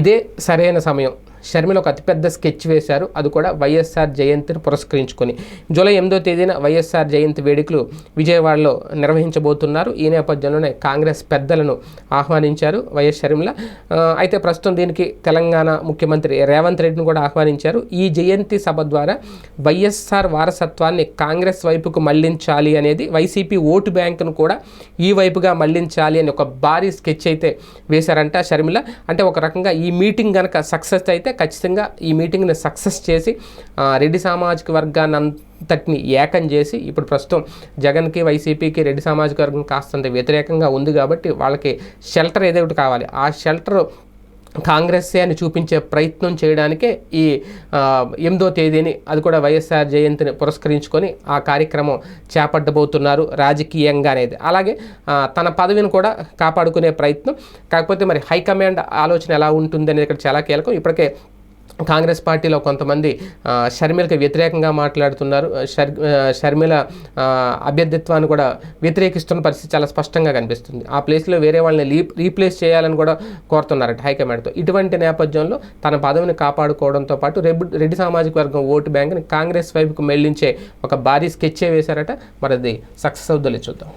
ఇదే సరైన సమయం. షర్మిల ఒక అతిపెద్ద స్కెచ్ వేశారు. అది కూడా వైఎస్ఆర్ జయంతిని పురస్కరించుకొని. జూలై ఎనిమిదో తేదీన వైఎస్ఆర్ జయంతి వేడుకలు విజయవాడలో నిర్వహించబోతున్నారు. ఈ నేపథ్యంలోనే కాంగ్రెస్ పెద్దలను ఆహ్వానించారు వైఎస్ షర్మిల. అయితే ప్రస్తుతం దీనికి తెలంగాణ ముఖ్యమంత్రి రేవంత్ రెడ్డిని కూడా ఆహ్వానించారు. ఈ జయంతి సభ ద్వారా వైఎస్ఆర్ వారసత్వాన్ని కాంగ్రెస్ వైపుకు మళ్ళించాలి అనేది వైసీపీ ఓటు బ్యాంకును కూడా ఈ వైపుగా మళ్ళించాలి అని ఒక భారీ స్కెచ్ అయితే వేశారంట షర్మిల. అంటే ఒక రకంగా ఈ మీటింగ్ కనుక సక్సెస్ అయితే ఖచ్చితంగా ఈ మీటింగ్ని సక్సెస్ చేసి రెడ్డి సామాజిక వర్గాన్ని అంతటిని ఏకం చేసి ఇప్పుడు ప్రస్తుతం జగన్కి వైసీపీకి రెడ్డి సామాజిక వర్గం కాస్తంత వ్యతిరేకంగా ఉంది కాబట్టి వాళ్ళకి షెల్టర్ ఏదో ఒకటి కావాలి. ఆ షెల్టర్ కాంగ్రెస్సే అని చూపించే ప్రయత్నం చేయడానికే ఈ ఎనిమిదో తేదీని అది కూడా వైఎస్ఆర్ జయంతిని పురస్కరించుకొని ఆ కార్యక్రమం చేపట్టబోతున్నారు రాజకీయంగా అనేది. అలాగే తన పదవిని కూడా కాపాడుకునే ప్రయత్నం. కాకపోతే మరి హైకమాండ్ ఆలోచన ఎలా ఉంటుంది అనేది ఇక్కడ చాలా కీలకం. ఇప్పటికే కాంగ్రెస్ పార్టీలో కొంతమంది షర్మిలకు షర్మిలకి వ్యతిరేకంగా మాట్లాడుతున్నారు. షర్ షర్మిల అభ్యర్థిత్వాన్ని కూడా వ్యతిరేకిస్తున్న పరిస్థితి చాలా స్పష్టంగా కనిపిస్తుంది. ఆ ప్లేస్లో వేరే వాళ్ళని లీ రీప్లేస్ చేయాలని కూడా కోరుతున్నారట హైకమాండ్తో. ఇటువంటి నేపథ్యంలో తన పదవిని కాపాడుకోవడంతో పాటు రెడ్డి రెడ్డి సామాజిక వర్గం ఓటు బ్యాంక్ని కాంగ్రెస్ వైపుకు మెళ్ళించే ఒక భారీ స్కెచ్చే వేశారట. మరి అది సక్సెస్ అవుతుందో చూద్దాం.